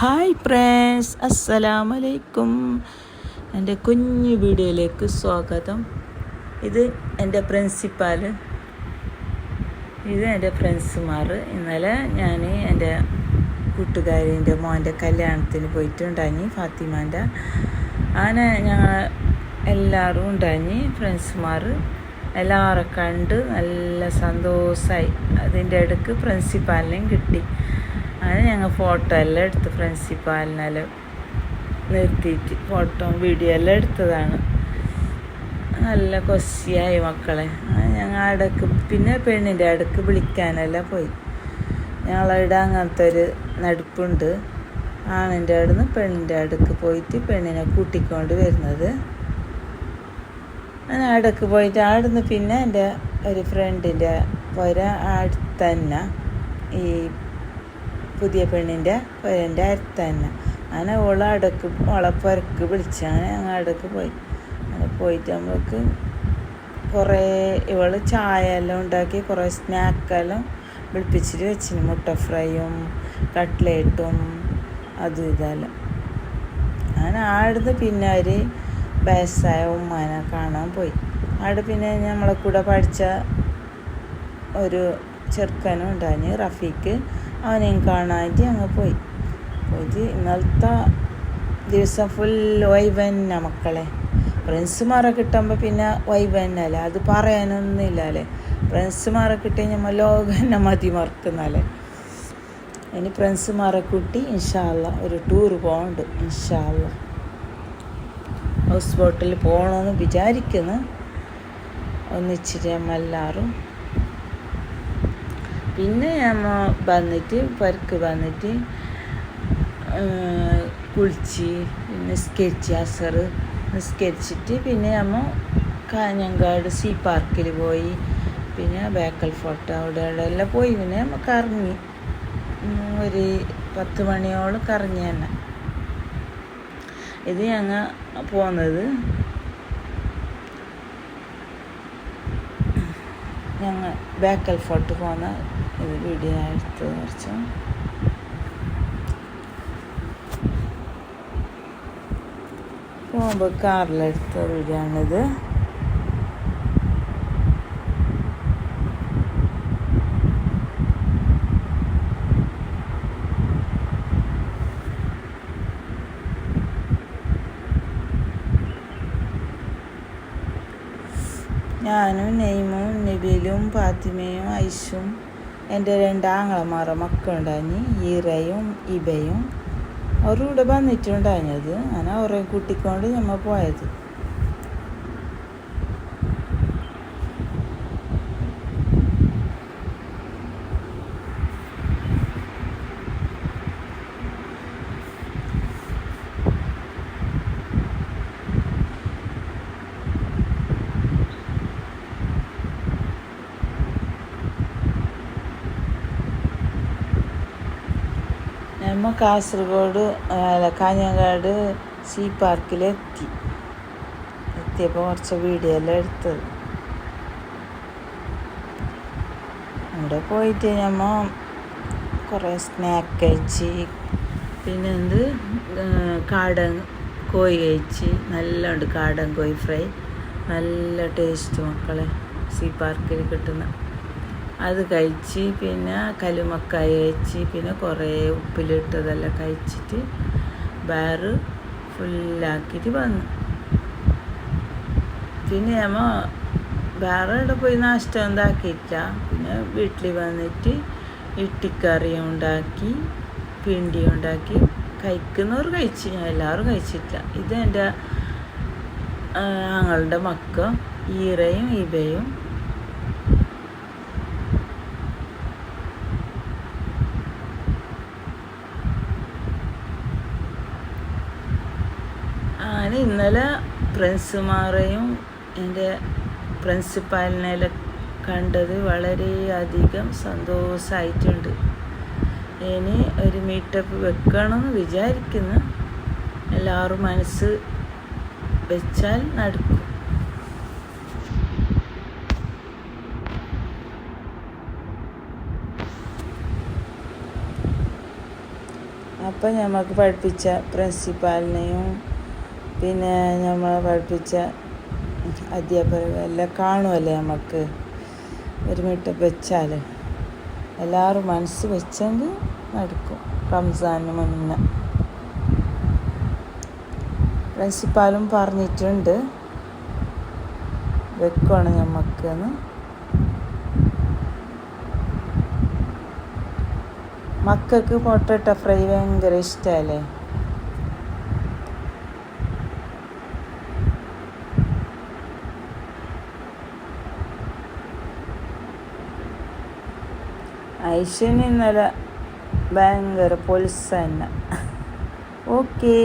Hi friends അസ്സലാമു അലൈക്കും എന്റെ കുഞ്ഞു വീഡിയോയിലേക്ക് സ്വാഗതം. ഇത് എന്റെ പ്രിൻസിപ്പാൽ ഇത് എന്റെ ഫ്രണ്ട്സുമാർ ഇന്നലെ ഞാൻ എന്റെ കൂട്ടുകാരിന്റെ മോന്റെ കല്യാണത്തിന് പോയിട്ടുണ്ടായി ഫാത്തിമാന്റെ. അങ്ങനെ ഞങ്ങൾ എല്ലാവരും ഉണ്ടായി ഫ്രണ്ട്സുമാർ എല്ലാവരും കണ്ട് നല്ല സന്തോഷമായി. അതിന്റെ ഇടയ്ക്ക് പ്രിൻസിപ്പാലിനെയും കിട്ടി. അങ്ങനെ ഞങ്ങൾ ഫോട്ടോ എല്ലാം എടുത്ത് പ്രിൻസിപ്പാലിനെല്ലാം നിർത്തിയിട്ട് ഫോട്ടോ വീഡിയോ എല്ലാം എടുത്തതാണ്. നല്ല കൊസിയായി മക്കളെ. ഞങ്ങൾ അടക്ക് പിന്നെ പെണ്ണിന്റെ അടുക്ക് വിളിക്കാനെല്ലാം പോയി. ഞങ്ങളവിടെ അങ്ങനത്തെ ഒരു നടുപ്പുണ്ട്. ആണിന്റെ അടുന്ന് പെണ്ണിന്റെ അടുക്ക് പോയിട്ട് പെണ്ണിനെ കൂട്ടിക്കൊണ്ട് വരുന്നത്. ഞാൻ അവിടേക്ക് പോയിട്ട് അവിടുന്ന് പിന്നെ എന്റെ ഒരു ഫ്രണ്ടിന്റെ പുര അടുത്ത് തന്നെ ഈ പുതിയ പെണ്ണിന്റെ പുരന്റെ അടുത്ത് തന്നെ. അങ്ങനെ ഓള അടക്ക് ഓളെ പുരക്ക് വിളിച്ച് അങ്ങനെ ഞങ്ങൾ അടക്ക് പോയി. അങ്ങനെ പോയിട്ട് നമ്മൾക്ക് കുറേ ഇവൾ ചായ എല്ലാം ഉണ്ടാക്കി കുറേ സ്നാക്കെല്ലാം വിളിപ്പിച്ചിട്ട് വെച്ചിന്. മുട്ട ഫ്രൈയും കട്ട്ലേറ്റും അതും ഇതെല്ലാം. അങ്ങനെ ആടുന്ന് പിന്നെ ഒരു വയസ്സായ ഉമ്മാനെ കാണാൻ പോയി. ആട് പിന്നെ നമ്മളെ കൂടെ പഠിച്ച ഒരു ചെറുക്കനും ഉണ്ടായി റഫീക്ക് അവനെയും കാണാനായിട്ട് ഞങ്ങൾ പോയി. പോയിട്ട് ഇന്നലത്തെ ദിവസം ഫുൾ വൈബന്ന മക്കളെ. ഫ്രണ്ട്സുമാരെ കിട്ടുമ്പോൾ പിന്നെ വൈബന്നല്ലേ അത് പറയാനൊന്നുമില്ല അല്ലേ ഫ്രണ്ട്സുമാരെ കിട്ടി നമ്മൾ ലോകം തന്നെ മതി മറക്കുന്നല്ലേ? ഇനി ഫ്രണ്ട്സുമാരെ കൂട്ടി ഇൻഷാല്ല ഒരു ടൂർ പോകണ്ട് ഇൻഷാല്ല ഹൗസ് ബോട്ടിൽ പോകണമെന്ന് വിചാരിക്കുന്നു. ഒന്നിച്ചിട്ട് നമ്മൾ എല്ലാവരും പിന്നെ നമ്മൾ വന്നിട്ട് പരക്ക് വന്നിട്ട് കുളിച്ച് നിസ്കരിച്ച് അസർ നിസ്കരിച്ചിട്ട് പിന്നെ നമ്മൾ കാഞ്ഞങ്കാട് സീ പാർക്കിൽ പോയി. പിന്നെ ബേക്കൽ ഫോർട്ട് അവിടെ എല്ലാം പോയി. പിന്നെ നമ്മൾ കറങ്ങി. ഒരു പത്ത് മണിയോളം കറങ്ങി തന്നെ. ഇത് ഞങ്ങൾ പോകുന്നത് ഞങ്ങൾ ബേക്കൽ ഫോർട്ട് പോകുന്ന ഇത് വീഡിയോ എടുത്ത് കുറച്ച് പോകുമ്പോൾ കാറിലെടുത്ത വീഡിയോ ആണിത്. ഞാനും നെയ്മും നബിലും ഫാത്തിമയും ഐഷും എന്റെ രണ്ട് ആങ്ങളമാരെ മക്കളുണ്ടായി ഈറയും ഇബയും. അവരുടെ ഇവിടെ വന്നിട്ടുണ്ടായിരുന്നത് അങ്ങനെ അവരെ കൂട്ടിക്കൊണ്ട് നമ്മൾ പോയത്. നമ്മൾ കാസർഗോഡ് കാഞ്ഞങ്ങാട് സീ പാർക്കിലെത്തി എത്തിയപ്പോൾ കുറച്ച് വീഡിയോ എല്ലാം എടുത്തത് അവിടെ പോയിട്ട് നമ്മൾ കുറേ സ്നാക്ക് കഴിച്ച് പിന്നെ എന്ത് കാടൻ കോഴി കഴിച്ച് നല്ല ഉണ്ട് കാടൻ കോഴി ഫ്രൈ നല്ല ടേസ്റ്റ് മക്കളെ സീ പാർക്കിൽ കിട്ടുന്ന. അത് കഴിച്ച് പിന്നെ കലുമക്കായ കഴിച്ച് പിന്നെ കുറേ ഉപ്പിലിട്ടതെല്ലാം കഴിച്ചിട്ട് ബാറ് ഫുള്ളാക്കിയിട്ട് വന്നു. പിന്നെ നമ്മ വേറെ പോയി നാഷ്ടം എന്താക്കിയിട്ടില്ല പിന്നെ വീട്ടിൽ വന്നിട്ട് ഇട്ടിക്കറിയും ഉണ്ടാക്കി പിണ്ടി ഉണ്ടാക്കി കഴിക്കുന്നവർ കഴിച്ച് ഞാൻ എല്ലാവരും കഴിച്ചിട്ടില്ല. ഇത് എന്റെ ആങ്ങളുടെ മക്ക ഈറയും ഇബയും ഞാൻ ഇന്നലെ ഫ്രണ്ട്സുമാരെയും എന്റെ പ്രിൻസിപ്പാലിനെ കണ്ടത് വളരെയധികം സന്തോഷമായിട്ടുണ്ട് ഇനി ഒരു മീറ്റപ്പ് വെക്കണമെന്ന് വിചാരിക്കുന്നു. എല്ലാവരും മനസ്സ് വെച്ചാൽ നടക്കും. അപ്പം നമുക്ക് പഠിപ്പിച്ച പ്രിൻസിപ്പാലിനെയും പിന്നെ നമ്മൾ പഠിപ്പിച്ച അധ്യാപകർ എല്ലാം കാണുമല്ലേ നമുക്ക് ഒരു മിട്ട വെച്ചാൽ എല്ലാവരും മനസ്സ് വെച്ചെങ്കിൽ നടക്കും റംസാന് മുന്നേ. പ്രിൻസിപ്പാലും പറഞ്ഞിട്ടുണ്ട്. വെക്കണം നമുക്കെന്ന് മക്കൾക്ക് പൊട്ടറ്റോ ഫ്രൈ ഭയങ്കര ഇഷ്ടമല്ലേ ഐശ്വര്യ ഇന്നലെ ഭയങ്കര പൊലിസ് തന്നെ ഓക്കേ.